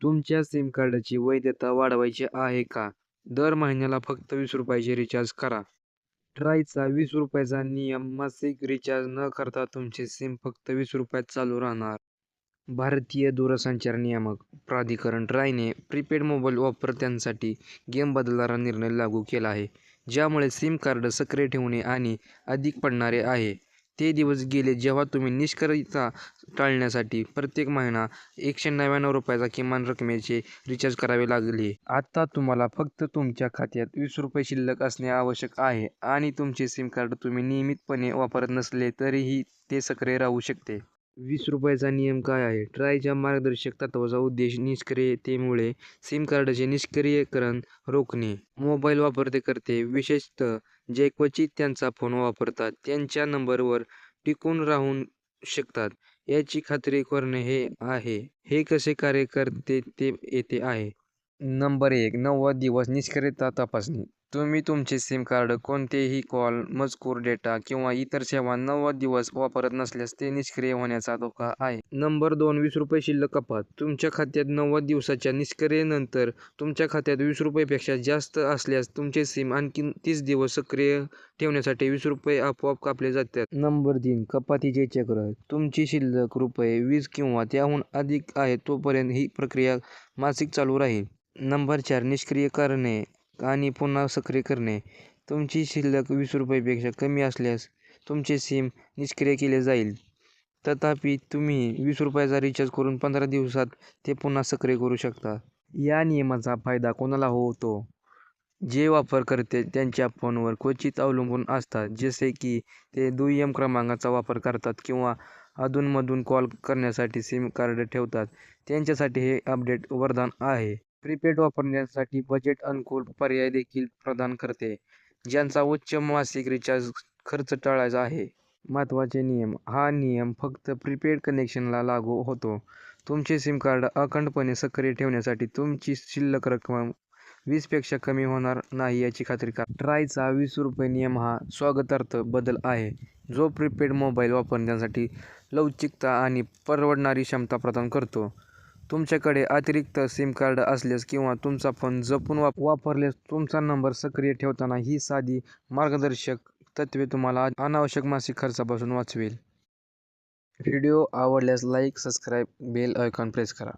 तुमच्या सिम कार्डची वैधता वाढवायची आहे का? दर महिन्याला फक्त वीस रुपयाचे रिचार्ज करा. ट्रायचा वीस रुपयाचा नियम मासिक रिचार्ज न करता तुमचे सिम फक्त वीस रुपयात चालू राहणार. भारतीय दूरसंचार नियामक प्राधिकरण ट्रायने प्रीपेड मोबाईल वापरत्यांसाठी गेम बदलणारा निर्णय लागू केला आहे, ज्यामुळे सिम कार्ड सक्रिय ठेवणे आणि अधिक पडणारे आहे. ते दिवस गेले जेव्हा तुम्ही निष्क्रियता टाळण्यासाठी प्रत्येक महिना एकशे नव्याण्णव रुपयाचा किमान रकमेचे रिचार्ज करावे लागले. आता तुम्हाला फक्त तुमच्या खात्यात वीस रुपये शिल्लक असणे आवश्यक आहे आणि तुमचे सिम कार्ड तुम्ही नियमितपणे वापरत नसले तरीही ते सक्रिय राहू शकते. वीस रुपयाचा नियम काय आहे? ट्रायच्या मार्गदर्शक तत्वाचा उद्देश निष्क्रियतेमुळे सिम कार्डचे निष्क्रियकरण रोखणे. मोबाईल वापरतेकर्ते विशेषतः जे क्वचित त्यांचा फोन वापरतात, त्यांच्या नंबरवर टिकून राहू शकतात याची खात्री करणे हे आहे. हे कसे कार्य करते ते येथे आहे. नंबर एक नव्वद दिवस निष्क्रियता तपासणी. तुम्ही तुमचे सिम कार्ड कोणतेही कॉल, मजकूर, डेटा किंवा इतर सेवा नव्वद दिवस वापरत नसल्यास ते निष्क्रिय होण्याचा धोका आहे. नंबर दोन वीस रुपये शिल्लक कपात. तुमच्या खात्यात नव्वद दिवसाच्या निष्क्रियेनंतर तुमच्या खात्यात वीस रुपयेपेक्षा जास्त असल्यास तुमचे सिम आणखी तीस दिवस सक्रिय ठेवण्यासाठी वीस रुपये आपोआप कापले जातात. नंबर तीन कपातीचे चक्र. तुमची शिल्लक रुपये वीस किंवा त्याहून अधिक आहे तोपर्यंत ही प्रक्रिया मासिक चालू राहील. नंबर चार निष्क्रिय करणे आणि पुन्हा सक्रिय करणे. तुमची शिल्लक वीस रुपयापेक्षा कमी असल्यास तुमचे सिम निष्क्रिय केले जाईल. तथापि, तुम्ही वीस रुपयाचा रिचार्ज करून पंधरा दिवसात ते पुन्हा सक्रिय करू शकता. या नियमाचा फायदा कोणाला होतो? जे वापरकर्ते त्यांच्या फोनवर क्वचित अवलंबून असतात, जसे की ते दुय्यम क्रमांकाचा वापर करतात किंवा अधूनमधून कॉल करण्यासाठी सिम कार्ड ठेवतात त्यांच्यासाठी हे अपडेट वरदान आहे. प्रीपेड वापरण्यासाठी बजेट अनुकूल पर्याय देखील प्रदान करते, ज्यांचा उच्च मासिक रिचार्ज खर्च टाळायचा आहे. महत्त्वाचे नियम हा नियम फक्त प्रीपेड कनेक्शनला लागू होतो. तुमचे सिम कार्ड अखंडपणे सक्रिय ठेवण्यासाठी तुमची शिल्लक रक्कम वीसपेक्षा कमी होणार नाही याची खात्री करा. ट्रायचा वीस रुपये नियम हा स्वागतार्थ बदल आहे, जो प्रीपेड मोबाईल वापरण्यासाठी लवचिकता आणि परवडणारी क्षमता प्रदान करतो. तुमच्याकडे अतिरिक्त सिम कार्ड असल्यास किंवा तुमचा फोन जपून वाप वापरल्यास तुमचा नंबर सक्रिय ठेवताना ही साधी मार्गदर्शक तत्त्वे तुम्हाला अनावश्यक मासिक खर्चापासून वाचवेल. व्हिडिओ आवडल्यास like, subscribe, bell icon press करा.